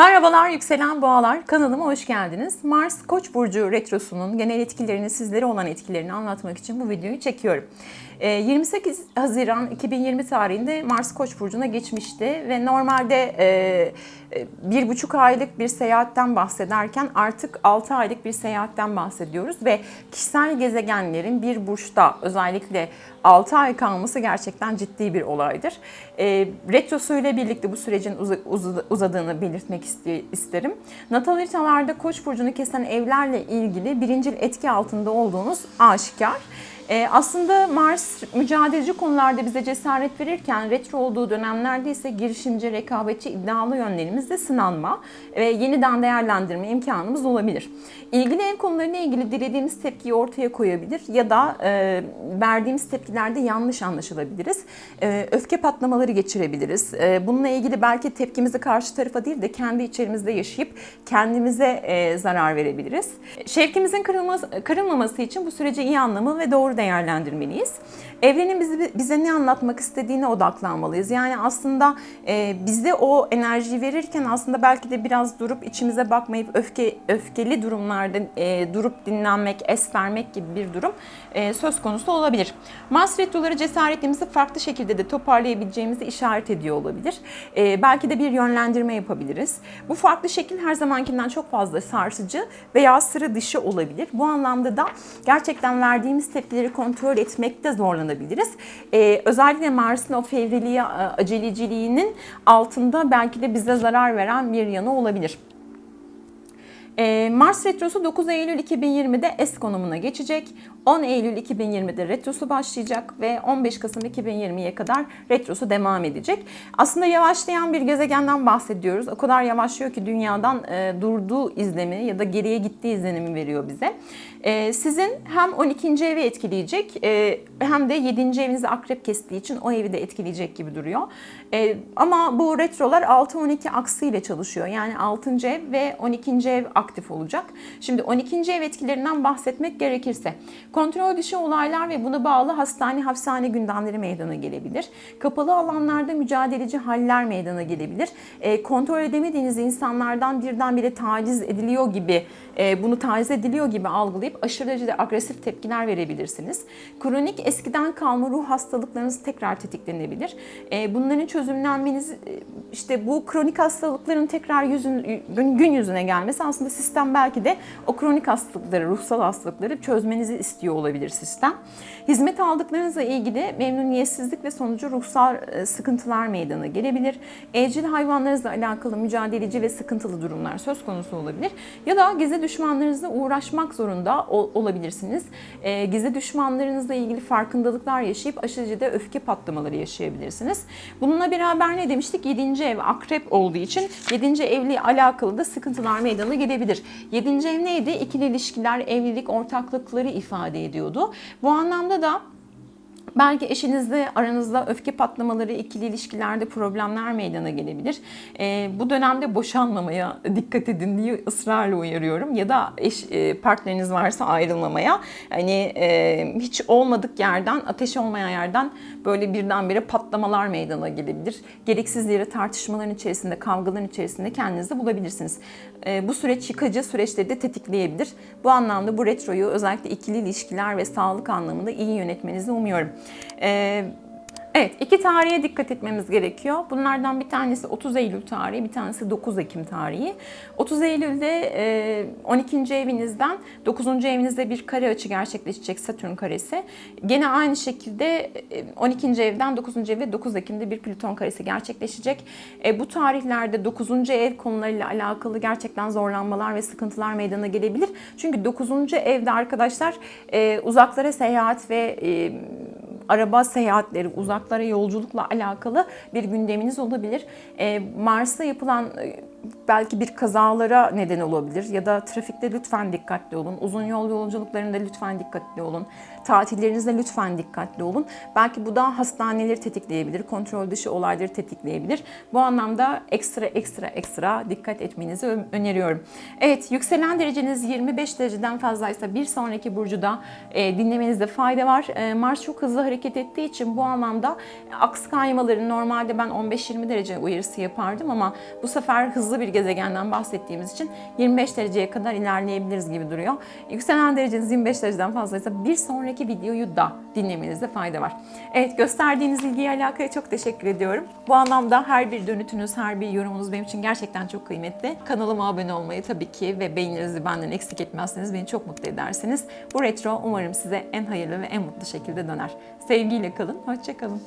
Merhabalar yükselen boğalar kanalıma hoş geldiniz. Mars Koç burcu retrosunun genel etkilerini sizlere olan etkilerini anlatmak için bu videoyu çekiyorum. Ee, 28 Haziran 2020 tarihinde Mars Koç burcuna geçmişti ve normalde e, e, bir buçuk aylık bir seyahatten bahsederken artık 6 aylık bir seyahatten bahsediyoruz ve kişisel gezegenlerin bir burçta özellikle 6 ay kalması gerçekten ciddi bir olaydır. E, retrosuyla birlikte bu sürecin uz- uz- uzadığını belirtmek iste- isterim. Natal haritalarda Koç burcunu kesen evlerle ilgili birincil etki altında olduğunuz aşikar. Ee, aslında Mars mücadeleci konularda bize cesaret verirken retro olduğu dönemlerde ise girişimci, rekabetçi, iddialı yönlerimizde sınanma ve yeniden değerlendirme imkanımız olabilir. İlgili ev konularına ilgili dilediğimiz tepkiyi ortaya koyabilir ya da e, verdiğimiz tepkilerde yanlış anlaşılabiliriz. E, öfke patlamaları geçirebiliriz. E, bununla ilgili belki tepkimizi karşı tarafa değil de kendi içerimizde yaşayıp kendimize e, zarar verebiliriz. Şevkimizin kırılması, kırılmaması için bu süreci iyi anlamı ve doğru değerlendirmeliyiz. Evrenin bizi, bize ne anlatmak istediğine odaklanmalıyız. Yani aslında e, bize o enerjiyi verirken aslında belki de biraz durup içimize bakmayıp öfke öfkeli durumlarda e, durup dinlenmek, es vermek gibi bir durum e, söz konusu olabilir. Mars retroları cesaretimizi farklı şekilde de toparlayabileceğimizi işaret ediyor olabilir. E, belki de bir yönlendirme yapabiliriz. Bu farklı şekil her zamankinden çok fazla sarsıcı veya sıra dışı olabilir. Bu anlamda da gerçekten verdiğimiz tepkileri kontrol etmekte zorlanabiliriz. Ee, özellikle Mars'ın o fevriliği, e, aceleciliğinin altında belki de bize zarar veren bir yanı olabilir. Ee, Mars Retrosu 9 Eylül 2020'de S konumuna geçecek. 10 Eylül 2020'de retrosu başlayacak ve 15 Kasım 2020'ye kadar retrosu devam edecek. Aslında yavaşlayan bir gezegenden bahsediyoruz. O kadar yavaşlıyor ki dünyadan e, durduğu izlemi ya da geriye gittiği izlenimi veriyor bize. E, sizin hem 12. evi etkileyecek e, hem de 7. evinizi akrep kestiği için o evi de etkileyecek gibi duruyor. E, ama bu retrolar 6-12 aksı ile çalışıyor. Yani 6. ev ve 12. ev aktif olacak. Şimdi 12. ev etkilerinden bahsetmek gerekirse kontrol dışı olaylar ve buna bağlı hastane hapishane gündemleri meydana gelebilir. Kapalı alanlarda mücadeleci haller meydana gelebilir. E, kontrol edemediğiniz insanlardan birdenbire taciz ediliyor gibi e, bunu taciz ediliyor gibi algılayıp aşırı derecede agresif tepkiler verebilirsiniz. Kronik eskiden kalma ruh hastalıklarınız tekrar tetiklenebilir. E, bunların çözümlenmeniz e, işte bu kronik hastalıkların tekrar yüzün, gün, gün yüzüne gelmesi aslında sistem belki de o kronik hastalıkları, ruhsal hastalıkları çözmenizi istiyor olabilir sistem. Hizmet aldıklarınızla ilgili memnuniyetsizlik ve sonucu ruhsal e, sıkıntılar meydana gelebilir. Evcil hayvanlarınızla alakalı mücadeleci ve sıkıntılı durumlar söz konusu olabilir. Ya da gizli düşmanlarınızla uğraşmak zorunda ol- olabilirsiniz. E, gizli düşmanlarınızla ilgili farkındalıklar yaşayıp aşırı derecede öfke patlamaları yaşayabilirsiniz. Bununla beraber ne demiştik? 7. ev akrep olduğu için 7. evle alakalı da sıkıntılar meydana gelebilir. 7. ev neydi? İkili ilişkiler, evlilik, ortaklıkları ifade ediyordu. Bu anlamda da Belki eşinizle aranızda öfke patlamaları, ikili ilişkilerde problemler meydana gelebilir. Ee, bu dönemde boşanmamaya dikkat edin diye ısrarla uyarıyorum. Ya da eş e, partneriniz varsa ayrılmamaya. Hani e, hiç olmadık yerden, ateş olmayan yerden böyle birdenbire patlamalar meydana gelebilir. Gereksiz yere tartışmaların içerisinde, kavgaların içerisinde kendinizi bulabilirsiniz. E, bu süreç yıkıcı süreçleri de tetikleyebilir. Bu anlamda bu retroyu özellikle ikili ilişkiler ve sağlık anlamında iyi yönetmenizi umuyorum. Ee, evet, iki tarihe dikkat etmemiz gerekiyor. Bunlardan bir tanesi 30 Eylül tarihi, bir tanesi 9 Ekim tarihi. 30 Eylül'de e, 12. evinizden 9. evinizde bir kare açı gerçekleşecek Satürn karesi. Gene aynı şekilde e, 12. evden 9. eve 9 Ekim'de bir Plüton karesi gerçekleşecek. E, bu tarihlerde 9. ev konularıyla alakalı gerçekten zorlanmalar ve sıkıntılar meydana gelebilir. Çünkü 9. evde arkadaşlar e, uzaklara seyahat ve e, araba seyahatleri, uzaklara yolculukla alakalı bir gündeminiz olabilir. Ee, Mars'ta yapılan belki bir kazalara neden olabilir ya da trafikte lütfen dikkatli olun. Uzun yol yolculuklarında lütfen dikkatli olun. Tatillerinizde lütfen dikkatli olun. Belki bu da hastaneleri tetikleyebilir, kontrol dışı olayları tetikleyebilir. Bu anlamda ekstra ekstra ekstra dikkat etmenizi öneriyorum. Evet, yükselen dereceniz 25 dereceden fazlaysa bir sonraki burcuda e, dinlemenizde fayda var. E, Mars çok hızlı hareket ettiği için bu anlamda aks kaymaları normalde ben 15-20 derece uyarısı yapardım ama bu sefer hızlı hızlı bir gezegenden bahsettiğimiz için 25 dereceye kadar ilerleyebiliriz gibi duruyor. Yükselen dereceniz 25 dereceden fazlaysa bir sonraki videoyu da dinlemenizde fayda var. Evet gösterdiğiniz ilgiye alakaya çok teşekkür ediyorum. Bu anlamda her bir dönütünüz, her bir yorumunuz benim için gerçekten çok kıymetli. Kanalıma abone olmayı tabii ki ve beğenilerinizi benden eksik etmezseniz beni çok mutlu edersiniz. Bu retro umarım size en hayırlı ve en mutlu şekilde döner. Sevgiyle kalın, hoşçakalın.